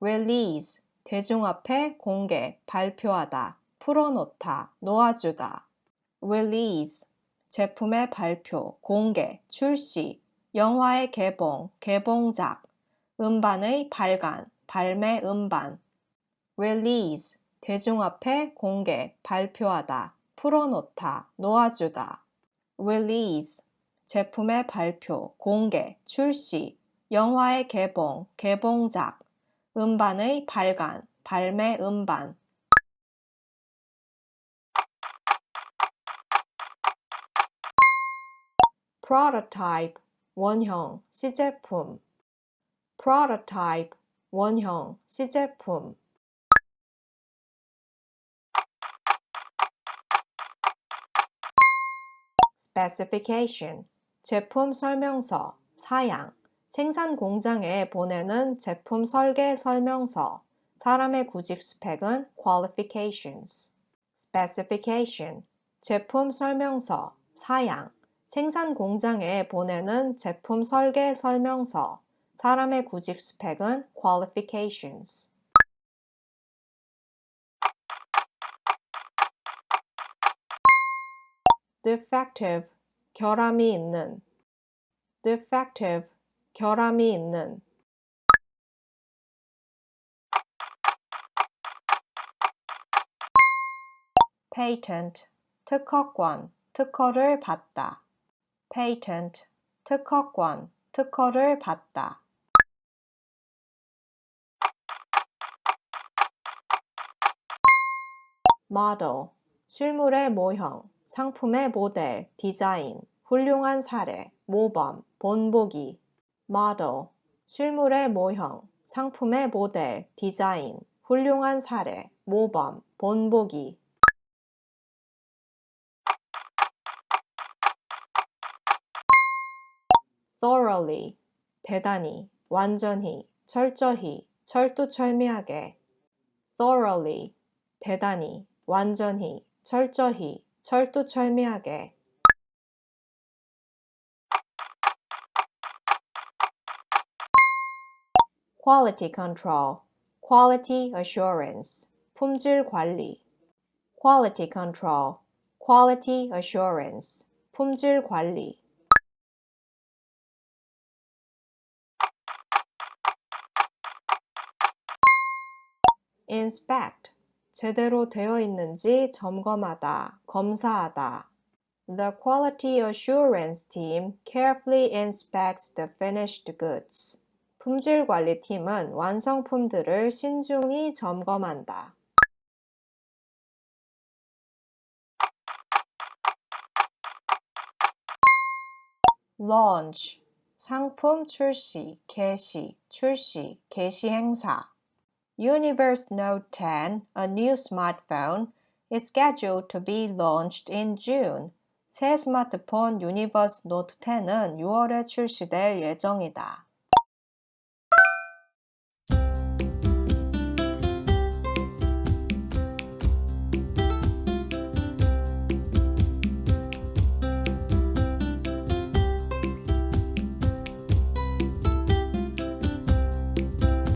release, 대중 앞에 공개, 발표하다, 풀어놓다, 놓아주다. release, 제품의 발표, 공개, 출시, 영화의 개봉, 개봉작, 음반의 발간, 발매 음반. release, 대중 앞에 공개, 발표하다, 풀어놓다, 놓아주다. release, 제품의 발표, 공개, 출시, 영화의 개봉, 개봉작, 음반의 발간, 발매 음반. prototype, 원형, 시제품. prototype, 원형, 시제품. specification, 제품 설명서, 사양, 생산 공장에 보내는 제품 설계 설명서, 사람의 구직 스펙은 qualifications. specification, 제품 설명서, 사양, 생산 공장에 보내는 제품 설계 설명서, 사람의 구직 스펙은 qualifications. defective, 결함이 있는. defective, 결함이 있는. patent, 특허권, 특허를 받다. patent, 특허권, 특허를 받다. model, 실물의 모형, 상품의 모델, 디자인, 훌륭한 사례, 모범, 본보기. Model, 실물의 모형, 상품의 모델, 디자인, 훌륭한 사례, 모범, 본보기. thoroughly, 대단히, 완전히, 철저히, 철두철미하게. thoroughly, 대단히, 완전히, 철저히, 철두철미하게. quality control, quality assurance, 품질 관리. quality control, quality assurance, 품질 관리. inspect, 제대로 되어 있는지 점검하다, 검사하다. The quality assurance team carefully inspects the finished goods. 품질 관리팀은 완성품들을 신중히 점검한다. launch, 상품 출시, 개시, 출시, 개시 행사. Universe Note 10, a new smartphone, is scheduled to be launched in June. 새 스마트폰 Universe Note 10은 6월에 출시될 예정이다.